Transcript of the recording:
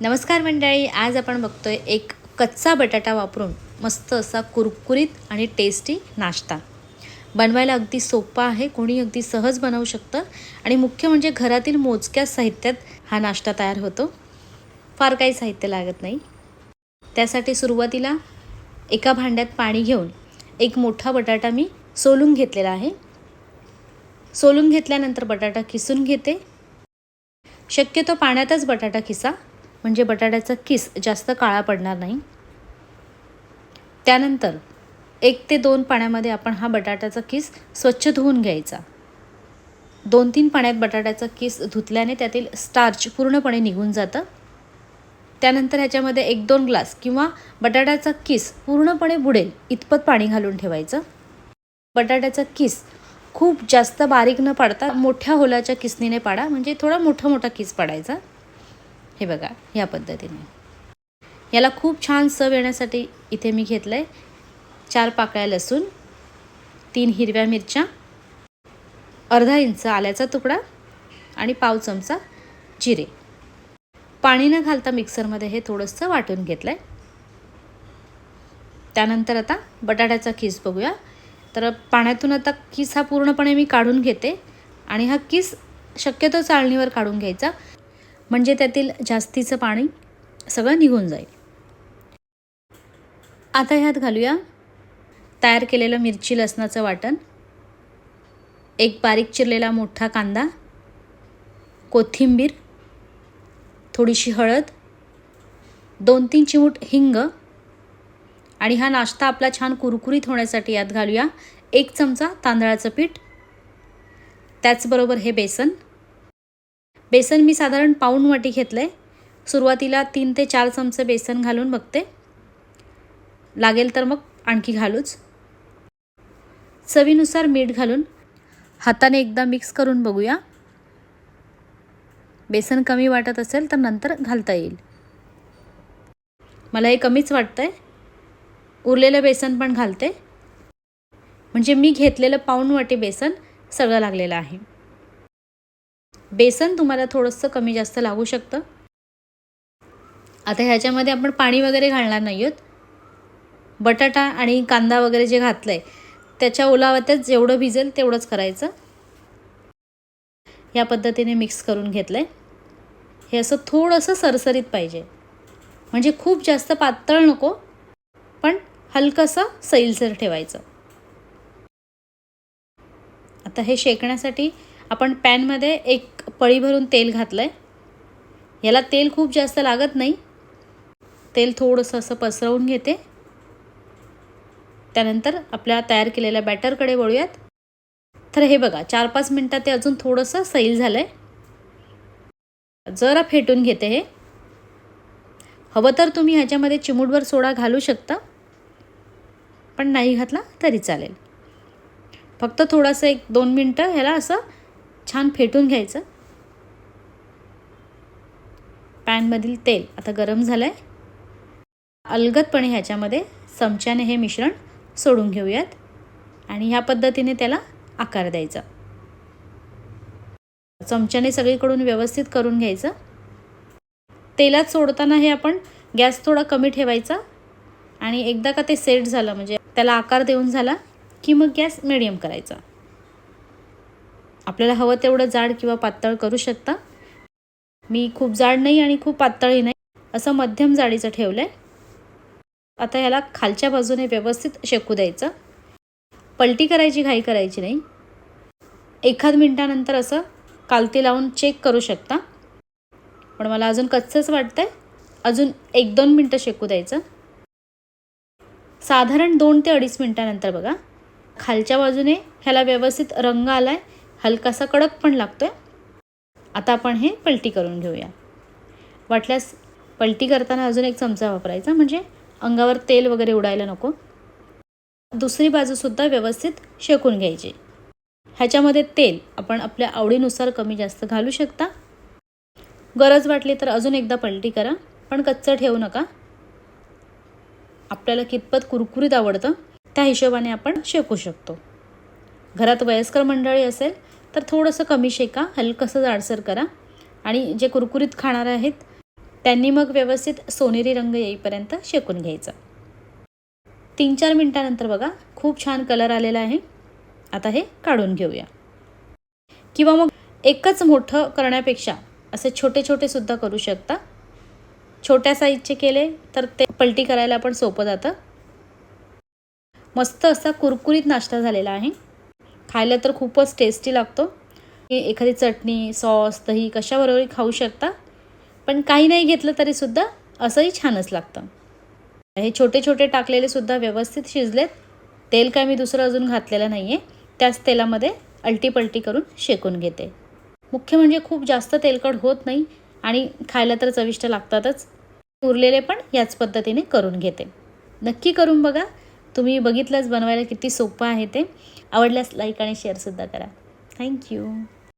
नमस्कार मंडळी आज आपण बघतोय एक कच्चा बटाटा वापरून मस्त असा कुरकुरीत आणि टेस्टी नाश्ता. बनवायला अगदी सोपा आहे कोणी अगदी सहज बनवू शकतं आणि मुख्य म्हणजे घरातील मोजक्या साहित्यात हा नाश्ता तयार होतो. फार काही साहित्य लागत नाही. त्यासाठी सुरुवातीला एका भांड्यात पाणी घेऊन एक मोठा बटाटा मी सोलून घेतलेला आहे. सोलून घेतल्यानंतर बटाटा किसून घेते. शक्यतो पाण्यातच बटाटा किसा म्हणजे बटाट्याचा किस जास्त काळा पडणार नाही. त्यानंतर एक ते दोन पाण्यामध्ये आपण हा बटाट्याचा किस स्वच्छ धुवून घ्यायचा. दोन तीन पाण्यात बटाट्याचा किस धुतल्याने त्यातील स्टार्च पूर्णपणे निघून जातं. त्यानंतर ह्याच्यामध्ये एक दोन ग्लास किंवा बटाट्याचा किस पूर्णपणे बुडेल इतपत पाणी घालून ठेवायचं. बटाट्याचा किस खूप जास्त बारीक न पाडता मोठ्या होलाच्या किसनीने पाडा म्हणजे थोडा मोठा मोठा किस पाडायचा. हे बघा या पद्धतीने. याला खूप छान चव येण्यासाठी इथे मी घेतलं आहे चार पाकळ्या लसूण तीन हिरव्या मिरच्या अर्धा इंच आल्याचा तुकडा आणि पाव चमचा जिरे. पाणी न घालता मिक्सरमध्ये हे थोडंसं वाटून घेतलं आहे त्यानंतर आता बटाट्याचा किस बघूया. तर पाण्यातून आता किस हा पूर्णपणे मी काढून घेते आणि हा किस शक्यतो चाळणीवर काढून घ्यायचा. म्हणजे त्यातील जास्तीचं पाणी सगळं निघून जाईल. आता ह्यात घालूया तयार केलेलं मिरची लसणाचं वाटण एक बारीक चिरलेला मोठा कांदा कोथिंबीर थोडीशी हळद दोन तीन चिमूट हिंग आणि हा नाश्ता आपला छान कुरकुरीत होण्यासाठी यात घालूया एक चमचा तांदळाचं पीठ त्याचबरोबर हे बेसन बेसन मी साधारण पाऊण वाटी घेतलं आहे सुरुवातीला तीन ते चार चमचे बेसन घालून बघते. लागेल तर मग आणखी घालूच. चवीनुसार मीठ घालून हाताने एकदा मिक्स करून बघूया. बेसन कमी वाटत असेल तर नंतर घालता येईल. मला हे कमीच वाटतं आहे उरलेलं बेसन पण घालते. म्हणजे मी घेतलेलं पाऊण वाटी बेसन सगळं लागलेलं आहे. बेसन तुम्हाला थोडंसं कमी जास्त लागू शकतं. आता ह्याच्यामध्ये आपण पाणी वगैरे घालणार नाही आहोत बटाटा आणि कांदा वगैरे जे घातलं आहे त्याच्या ओलावत्यात जेवढं भिजेल तेवढंच करायचं. या पद्धतीने मिक्स करून घेतलं आहे हे असं थोडंसं सरसरीत पाहिजे. म्हणजे खूप जास्त पातळ नको पण हलकंसं सैलसर ठेवायचं. आता हे शेकण्यासाठी आपण पॅनमध्ये एक पळी भरून तेल घातलं आहे ह्याला तेल खूप जास्त लागत नाही. तेल थोडंसं असं पसरवून घेते. त्यानंतर आपल्या तयार केलेल्या बॅटरकडे वळूयात. तर हे बघा चार पाच मिनटात ते अजून थोडंसं सैल झालं आहे जरा फेटून घेते हे. हवं तर तुम्ही ह्याच्यामध्ये चिमूटभर सोडा घालू शकता. पण नाही घातला तरी चालेल. फक्त थोडंसं एक दोन मिनटं ह्याला असं छान फेटून घ्यायचं. पॅनमधील तेल आता गरम झालं आहे अलगदपणे ह्याच्यामध्ये चमच्याने हे मिश्रण सोडून घेऊयात. आणि ह्या पद्धतीने त्याला आकार द्यायचा. चमच्याने सगळीकडून व्यवस्थित करून घ्यायचं. तेलात सोडताना हे आपण गॅस थोडा कमी ठेवायचा. आणि एकदा का ते सेट झालं म्हणजे त्याला आकार देऊन झाला की मग गॅस मिडियम करायचा. आपल्याला हवं तेवढं जाड किंवा पातळ करू शकता. मी खूप जाड नाही आणि खूप पातळही नाही असं मध्यम जाडीचं ठेवलं आहे आता ह्याला खालच्या बाजूने व्यवस्थित शेकू द्यायचं. पलटी करायची घाई करायची नाही. एखाद मिनटानंतर असं कालती लावून चेक करू शकता. पण मला अजून कच्चंच वाटतं आहे अजून एक दोन मिनटं शेकू द्यायचं. साधारण दोन ते अडीच मिनटानंतर बघा. खालच्या बाजूने ह्याला व्यवस्थित रंग आला आहे हलकासा कडक पण लागतो आहे आता आपण हे पलटी करून घेऊया. वाटल्यास पलटी करताना अजून एक चमचा वापरायचा म्हणजे अंगावर तेल वगैरे उडायला नको. दुसरी बाजूसुद्धा व्यवस्थित शेकून घ्यायची. ह्याच्यामध्ये तेल आपण आपल्या आवडीनुसार कमी जास्त घालू शकता. गरज वाटली तर अजून एकदा पलटी करा पण कच्चं ठेवू नका. आपल्याला कितपत कुरकुरीत आवडतं त्या हिशोबाने आपण शेकू शकतो. घरात वयस्कर मंडळी असेल तर थोडंसं कमी शेका हलकंसं जाडसर करा. आणि जे कुरकुरीत खाणार आहेत त्यांनी मग व्यवस्थित सोनेरी रंग येईपर्यंत शेकून घ्यायचं. तीन चार मिनटानंतर बघा खूप छान कलर आलेला आहे. आता हे काढून घेऊया. किंवा मग एकच मोठं करण्यापेक्षा असे छोटे छोटे सुद्धा करू शकता. छोट्या साईजचे केले तर ते पलटी करायला पण सोपं जातं. मस्त असा कुरकुरीत नाश्ता झालेला आहे. खायला तर खूपच टेस्टी लागतो. एखादी चटणी सॉस दही कशाबरोबरही खाऊ शकता. पण काही नाही घेतलं तरीसुद्धा असंही छानच लागतं. हे छोटे छोटे टाकलेले सुद्धा व्यवस्थित शिजलेत. तेल काय मी दुसरं अजून घातलेलं नाही आहे त्याच तेलामध्ये अलटीपलटी करून शेकून घेते. मुख्य म्हणजे खूप जास्त तेलकट होत नाही आणि खायला तर चविष्ट लागतातच. उरलेले पण याच पद्धतीने करून घेते. नक्की करून बघा. तुम्ही बघितलंच बनवायला किती सोपं आहे ते. आवडल्यास लाईक आणि शेअरसुद्धा करा. थँक्यू